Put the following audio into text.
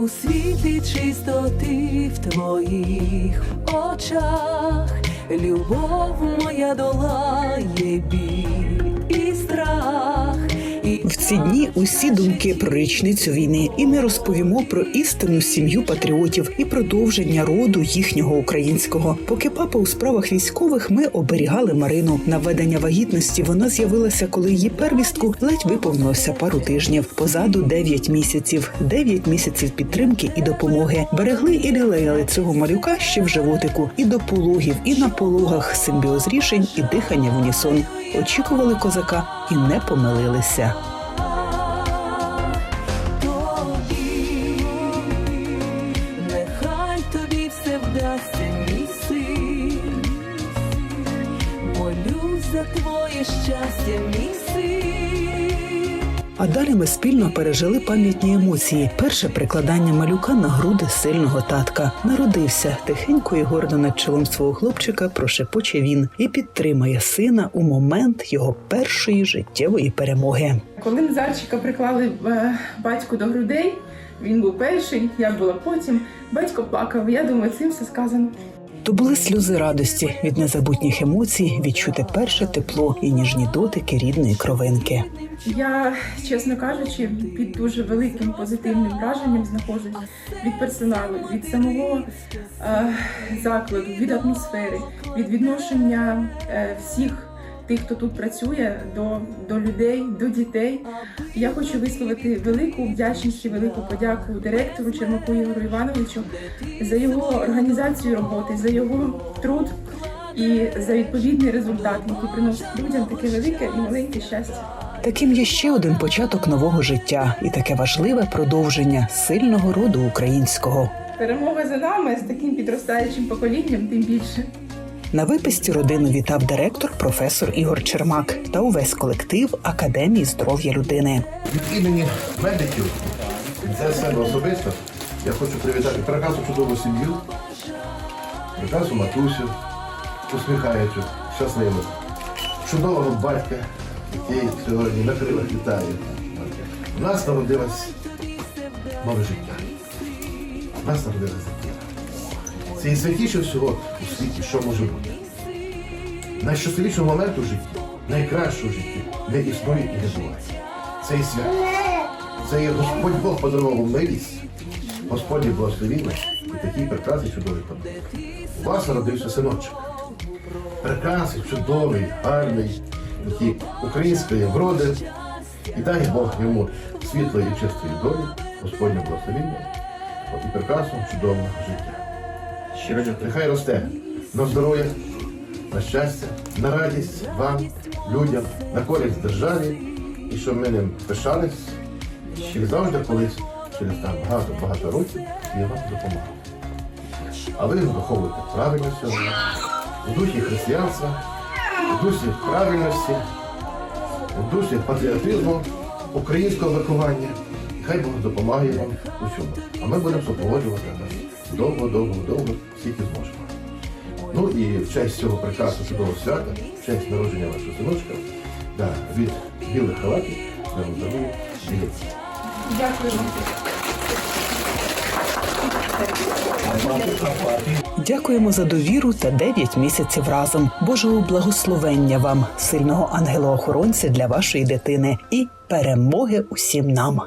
у світлі чистоти в твоїх очах, любов моя долає біль ці дні усі думки про річницю війни, і ми розповімо про істинну сім'ю патріотів і продовження роду їхнього українського. Поки папа у справах військових, ми оберігали Марину. На введення вагітності вона з'явилася, коли її первістку ледь виповнилося пару тижнів. Позаду 9 місяців, 9 місяців підтримки і допомоги. Берегли і лілеяли цього малюка ще в животику, і до пологів, і на пологах симбіоз рішень і дихання в унісон. Очікували козака і не помилилися. За твоє щастя, мій син. А далі ми спільно пережили пам'ятні емоції. Перше прикладання малюка на груди сильного татка. Народився тихенько і гордо над чолом свого хлопчика прошепоче він і підтримає сина у момент його першої життєвої перемоги. Коли Назарчика приклали е, батьку до грудей, він був перший, я була потім. Батько плакав. Я думаю, цим все сказано. То були сльози радості від незабутніх емоцій, відчути перше тепло і ніжні дотики рідної кровинки. Я, чесно кажучи, під дуже великим позитивним враженням знаходжусь від персоналу, від самого е, закладу, від атмосфери, від відношення е, всіх тих, хто тут працює, до, до людей, до дітей. Я хочу висловити велику вдячність і велику подяку директору Чермаку Ігору Івановичу за його організацію роботи, за його труд і за відповідний результат, який приносить людям таке велике і маленьке щастя. Таким є ще один початок нового життя і таке важливе продовження сильного роду українського. Перемога за нами з таким підростаючим поколінням, тим більше. На виписці родину вітав директор професор Ігор Чермак та увесь колектив Академії здоров'я людини. Від імені медиків це себе особисто. Я хочу привітати прекрасну чудову сім'ю, прекрасну матусю, усміхаючу, щасливу, чудового батька, який сьогодні на крилах літає. У нас народилось нове життя. У нас народилась. Це і святіше всього у світі, що може бути. Найщасливіший момент у житті, найкраще у житті не існує і не буває. Це і свято. Це є Господь Бог подарував милість, Господь благословіння і такий прекрасний чудовий подарунок. У вас народився синочок. Прекрасний, чудовий, гарний, такий української вроди. І дай Бог йому світлої і чистої долі, Господнє благословіння і прекрасного, чудового життя. Щиро дякую. Нехай росте на здоров'я, на щастя, на радість вам, людям, на користь державі, і щоб ми ним пишались, і завжди колись через там багато-багато років і вам допомагали. А ви виховуєте правильно сьогодні, у духі християнства, у дусі правильності, у дусі патріотизму, українського виховання. Хай Бог допомагає вам у цьому. А ми будемо супроводжувати вас довго, довго, довго, скільки зможемо. Ну і в честь цього прекрасного чудового свята, в честь народження вашого синочка, да, від білих халатів я вам дарую білі. Дякую. Дякуємо за довіру та 9 місяців разом. Божого благословення вам, сильного ангела-охоронця для вашої дитини і перемоги усім нам.